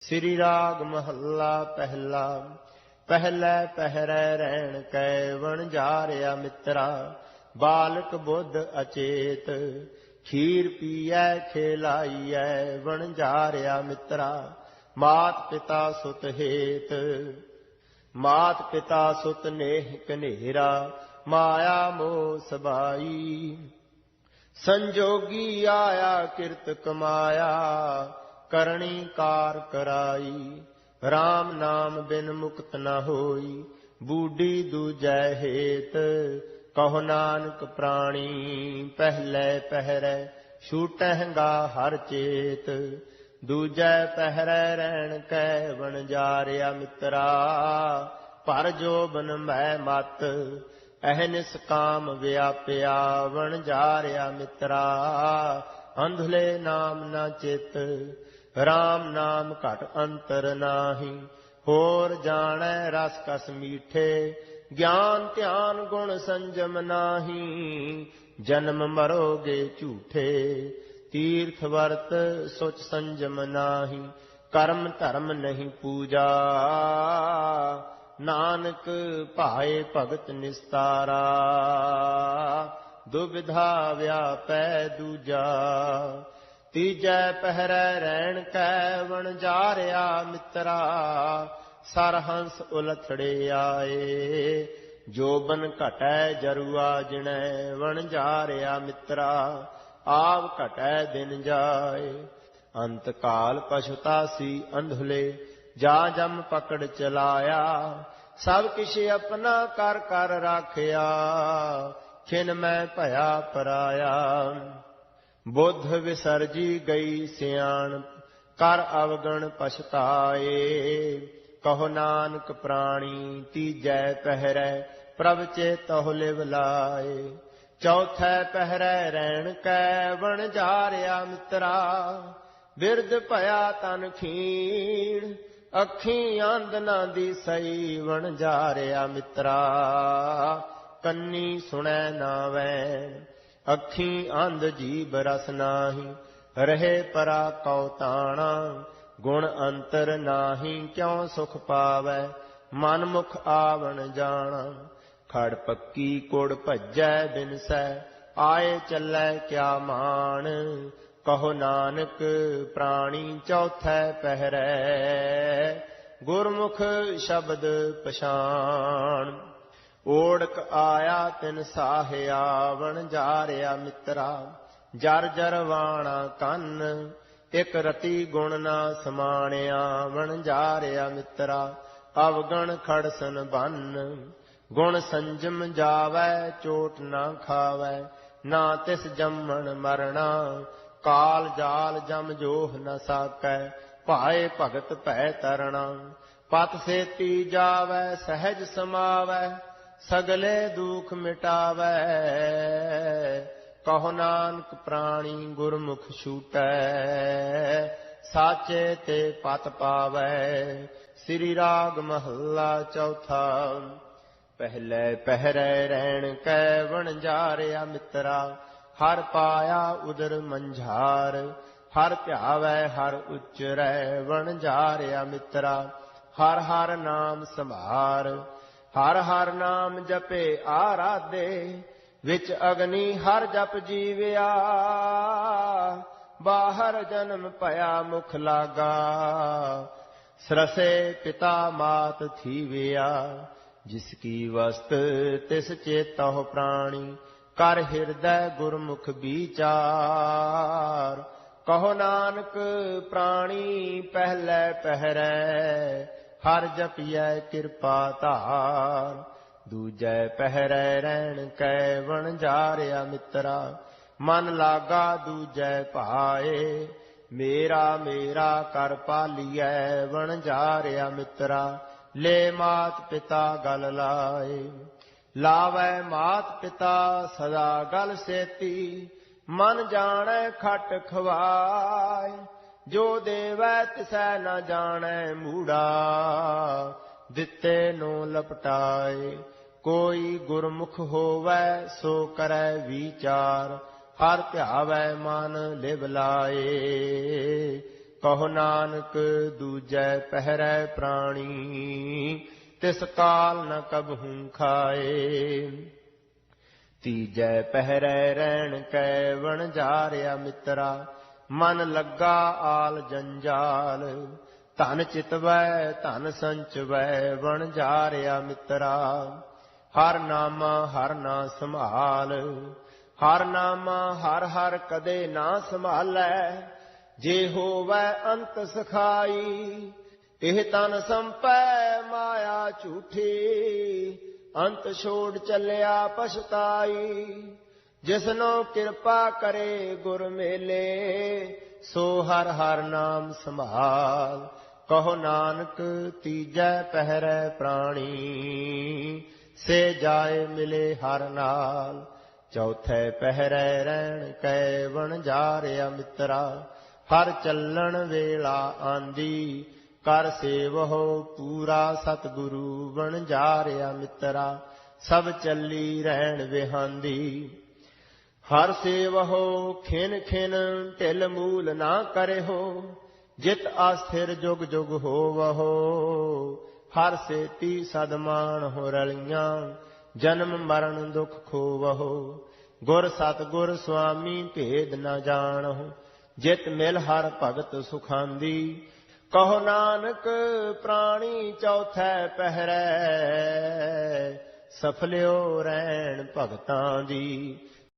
ਸ੍ਰੀ ਰਾਗ ਮਹੱਲਾ ਪਹਿਲਾ, ਪਹਿਲੇ ਪਹਿਰੇ ਰਹਿਣ ਕੈ ਵਣ ਜਾਰਿਆ ਮਿੱਤਰਾ, ਬਾਲਕ ਬੁੱਧ ਅਚੇਤ, ਖੀਰ ਪੀਐ, ਖੇਲਾਈਐ, ਵਣ ਜਾਰਿਆ ਮਿੱਤਰਾ, ਮਾਤ ਪਿਤਾ ਸੁਤ ਹੇਤ। ਮਾਤ ਪਿਤਾ ਸੁਤ ਨੇਹ ਕਨੇਰਾ ਮਾਇਆ ਮੋਹ ਸਬਾਈ। ਸੰਜੋਗੀ ਆਇਆ ਕਿਰਤ ਕਮਾਇਆ ਕਰਣੀ ਕਾਰ ਕਰਾਈ। RAM ਨਾਮ ਬਿਨ ਮੁਕਤ ਨਾ ਹੋਈ, ਬੂਢੀ ਦੂਜੈ ਹੇਤ। ਕਹੋ ਨਾਨਕ ਪ੍ਰਾਣੀ, ਪਹਿਲੇ ਪਹਿਰੇ ਛੂਟਹਿਗਾ ਹਰ ਚੇਤ। ਦੂਜੈ ਪਹਿਰੇ ਰਹਿਣ ਕੈ ਵਣ ਜਾਰਿਆ ਮਿੱਤਰਾ, ਭਰ ਜੋਬਨ ਮੈਂ ਮਤ। ਅਹਨਿਸ ਕਾਮ ਵਿਆਪਿਆ ਵਣ ਜਾਰਿਆ ਮਿੱਤਰਾ, ਅੰਧਲੇ ਨਾਮ ਨਾ ਚਿਤ। RAM ਨਾਮ ਘਟ ਅੰਤਰ ਨਾਹੀ, ਹੋਰ ਜਾਣੈ ਰਸ ਕਸ ਮੀਠੇ, ਗਿਆਨ ਧਿਆਨ ਗੁਣ ਸੰਜਮ ਨਾਹੀ, ਜਨਮ ਮਰੋਗੇ ਝੂਠੇ, ਤੀਰਥ ਵਰਤ ਸੁਚ ਸੰਜਮ ਨਾਹੀ, ਕਰਮ ਧਰਮ ਨਹੀਂ ਪੂਜਾ, ਨਾਨਕ ਭਾਏ ਭਗਤ ਨਿਸਤਾਰਾ, ਦੁਬਿਧਾ ਵਿਆਪੈ ਦੂਜਾ ਤੀਜੈ ਪਹਿਰੈ ਰਹਿਣ ਕੈ ਵਣ ਜਾਰਿਆ ਮਿੱਤਰਾ, ਸਰਹੰਸ ਉਲਥੜੇ ਆਏ। ਜੋਬਨ ਘਟੈ ਜਰੂਆ, ਜਿਣੈ ਵਣ ਜਾਰਿਆ ਮਿੱਤਰਾ ਆਵ ਘਟੈ ਦਿਨ ਜਾਏ। ਅੰਤ ਕਾਲ ਪਛਤਾਸੀ ਅੰਧਲੇ, ਜਾ ਜਮ ਪਕੜ ਚਲਾਇਆ। ਸਭ ਕਿਛ ਆਪਣਾ ਕਰ ਕਰ ਰਾਖਿਆ, ਖਿਨ ਮੈਂ ਭਇਆ ਪਰਾਇਆ। ਬੁੱਧ ਵਿਸਰਜੀ ਗਈ ਸਿਆਣ ਕਰ ਅਵਗਣ ਪਛਤਾਏ। ਕਹੋ ਨਾਨਕ ਪ੍ਰਾਣੀ, ਤੀਜੈ ਪਹਿਰੈ, ਪ੍ਰਭ ਚੇਤਹੁ ਲਿਵ ਲਾਏ। ਚੌਥੈ ਪਹਿਰੈ ਰਹਿਣ ਕੈ, ਵਣ ਜਾਰਿਆ ਮਿੱਤਰਾ। ਬਿਰਧ ਭਇਆ ਤਨ ਖੀਣ, ਅੱਖੀਂ ਆਂਦ ਨਾ ਦੀ ਸਈ ਵਣ ਜਾਰਿਆ ਮਿੱਤਰਾ। ਕੰਨੀ ਸੁਣੈ ਨਾ ਵੈਣ ਅੱਖੀ ਅੰਧ ਜੀਬ ਰਸ ਨਾਹੀ, ਰਹੇ ਪਰਾ ਕਉ ਤਾਣਾ, ਗੁਣ ਅੰਤਰ ਨਾਹੀ, ਕਿਉ ਸੁਖ ਪਾਵੈ, ਮਨ ਮੁਖ ਆਵਣ ਜਾਣਾ। ਖੜ ਪੱਕੀ ਕੋੜ ਭੱਜੈ ਬਿਨਸੈ ਆਏ ਚੱਲੈ ਕਿਆ ਮਾਨ ਕਹੋ ਨਾਨਕ, ਪ੍ਰਾਣੀ ਚੌਥੈ ਪਹਿਰੈ, ਗੁਰਮੁਖ ਸ਼ਬਦ ਪਛਾਣ। ਓੜਕ ਆਇਆ ਤਿਨ ਸਾਹਿਆ, ਵਣ ਜਾਰਿਆ ਮਿੱਤਰਾ। ਜਰ ਜਰ ਵਾਣਾ ਕੰਨ, ਇਕ ਰਤੀ ਗੁਣ ਨਾ ਸਮਾਣਿਆ, ਵਣ ਜਾਰਿਆ ਮਿੱਤਰਾ। ਅਵਗਣ ਖੜਸਨ ਬੰਨ, ਗੁਣ ਸੰਜਮ ਜਾਵੈ, ਚੋਟ ਨਾ ਖਾਵੈ। ਨਾ ਤਿਸ ਜੰਮਣ ਮਰਣਾ, ਕਾਲ ਜਾਲ ਜਮ ਜੋਹ ਨ ਸਾਕੈ। ਭਾਏ ਭਗਤ ਭੈ ਤਰਣਾ, ਪਤ ਸੇਤੀ ਜਾਵੈ, ਸਹਿਜ ਸਮਾਵੈ। ਸਗਲੇ ਦੁਖ ਮਿਟਾਵੈ, ਕਹੋ ਨਾਨਕ ਪ੍ਰਾਣੀ ਗੁਰਮੁਖ ਛੂਟੈ। ਸਾਚੇ ਤੇ ਪਤ ਪਾਵੈ, ਸ੍ਰੀ ਰਾਗ ਮਹੱਲਾ ਚੌਥਾ। ਪਹਿਲੇ ਪਹਿਰੇ ਰਹਿਣ ਕੈ ਵਣ ਜਾਰਿਆ ਮਿੱਤਰਾ, ਹਰ ਪਾਇਆ ਉਦਰ ਮੰਝਾਰ। ਹਰ ਧਿਆਵੈ, ਹਰ ਉਚਰੈ ਵਣ ਜਾਰਿਆ ਮਿੱਤਰਾ, ਹਰ ਹਰ ਨਾਮ ਸੰਭਾਰ। ਹਰ ਹਰ ਨਾਮ ਜਪੇ ਆਰਾਧੇ, ਵਿੱਚ ਅਗਨੀ ਹਰ ਜਪ ਜੀਵਿਆ। ਬਾਹਰ ਜਨਮ ਭਇਆ ਮੁਖ ਲਾਗਾ, ਸਰਸੇ ਪਿਤਾ ਮਾਤ ਥੀਵਿਆ। ਜਿਸ ਕੀ ਵਸਤ ਤਿਸ ਚੇਤਹੁ ਪ੍ਰਾਣੀ, ਕਰ ਹਿਰਦੈ ਗੁਰਮੁਖ ਵਿਚਾਰ ਕਹੋ ਨਾਨਕ ਪ੍ਰਾਣੀ, ਪਹਿਲੇ ਪਹਿਰੈ ਹਰ ਜਪਿਐ ਕਿਰਪਾ ਧਾਰ। ਦੂਜੈ ਪਹਿਰੈ ਰਹਿਣ ਕੈ ਵਣ ਜਾਰਿਆ ਮਿੱਤਰਾ। ਮਨ ਲਾਗਾ ਦੂਜੈ ਭਾਏ। ਮੇਰਾ ਮੇਰਾ ਕਰ ਪਾਲੀਐ ਵਣ ਜਾਰਿਆ ਮਿੱਤਰਾ। ਲੈ ਮਾਤ ਪਿਤਾ ਗਲ ਲਾਏ। ਲਾਵੈ ਮਾਤ ਪਿਤਾ ਸਦਾ ਗਲ ਸੇਤੀ। ਮਨ ਜਾਣੈ ਖਟ ਖਵਾਏ। ਜੋ ਦੇਵੈ ਤਿਸੈ ਨ ਜਾਣੈ ਮੂੜਾ, ਦਿੱਤੇ ਨੂੰ ਲਪਟਾਏ। ਕੋਈ ਗੁਰਮੁਖ ਹੋਵੈ, ਸੋ ਕਰੈ ਵਿਚਾਰ, ਹਰ ਧਿਆਵੈ ਮਨ ਲਿਵ ਲਾਏ। ਕਹੋ ਨਾਨਕ, ਦੂਜੈ ਪਹਿਰੈ ਪ੍ਰਾਣੀ, ਤਿਸ ਕਾਲ ਨ ਕਬਹੂ ਖਾਏ। ਤੀਜੈ ਪਹਿਰੈ ਰਹਿਣ ਕੈ ਵਣ ਜਾਰਿਆ ਮਿੱਤਰਾ ਮਨ ਲੱਗਾ ਆਲ ਜੰਜਾਲ। ਧਨ ਚਿਤਵੈ ਧਨ ਸੰਚਵੈ ਵਣ ਜਾਰਿਆ ਮਿੱਤਰਾ। ਹਰ ਨਾਮਾ ਹਰ ਨਾ ਸੰਭਾਲ। ਹਰ ਨਾਮਾ ਹਰ ਹਰ ਕਦੇ ਨਾ ਸੰਭਾਲੈ। ਜੇ ਹੋਵੈ ਅੰਤ ਸਖਾਈ, ਇਹ ਤਨ ਸੰਪੈ ਮਾਇਆ ਝੂਠੀ। ਅੰਤ ਛੋੜ ਚੱਲਿਆ ਪਛਤਾਈ। ਜਿਸਨੋ ਕਿਰਪਾ ਕਰੇ ਗੁਰ ਮੇਲੇ, ਸੋ ਹਰ ਹਰ ਨਾਮ ਸੰਭਾਲ। ਕਹੋ ਨਾਨਕ, ਤੀਜੈ ਪਹਿਰੈ ਪ੍ਰਾਣੀ, ਸੇ ਜਾਏ ਮਿਲੇ ਹਰ ਨਾਲ। ਚੌਥੇ ਪਹਿਰੈ ਰਹਿਣ ਕੈ ਵਣ ਜਾਰਿਆ ਮਿੱਤਰਾ ਹਰ ਚੱਲਣ ਵੇਲਾ ਆਂਦੀ। ਕਰ ਸੇਵਹੁ ਪੂਰਾ ਸਤਿਗੁਰੂ ਬਣ ਜਾਰਿਆ ਮਿੱਤਰਾ ਸਭ ਚੱਲੀ ਰਹਿਣ ਵਿਹਾਂਦੀ। ਹਰ ਸੇਵਹੁ, ਖਿਨ ਖਿਨ, ਢਿਲ ਮੂਲ ਨਾ ਕਰਿਓ ਜਿਤ ਆਸਥਿਰ ਜੁਗ ਜੁਗ ਹੋਵਹੁ। ਹਰ ਸੇਤੀ ਸਦਮਾਨ ਹੋ ਰਲੀਆਂ, ਜਨਮ ਮਰਨ ਦੁਖ ਖੋਵਹੁ। ਗੁਰ ਸਤਗੁਰ ਸੁਆਮੀ ਭੇਦ ਨਾ ਜਾਣਹੁ, ਜਿਤ ਮਿਲ ਹਰ ਭਗਤ ਸੁਖਾਂਦੀ। ਕਹੋ ਨਾਨਕ, ਪ੍ਰਾਣੀ ਚੌਥੈ ਪਹਿਰੈ, ਸਫਲਿਓ ਰਹਿਣ ਭਗਤਾਂ ਦੀ।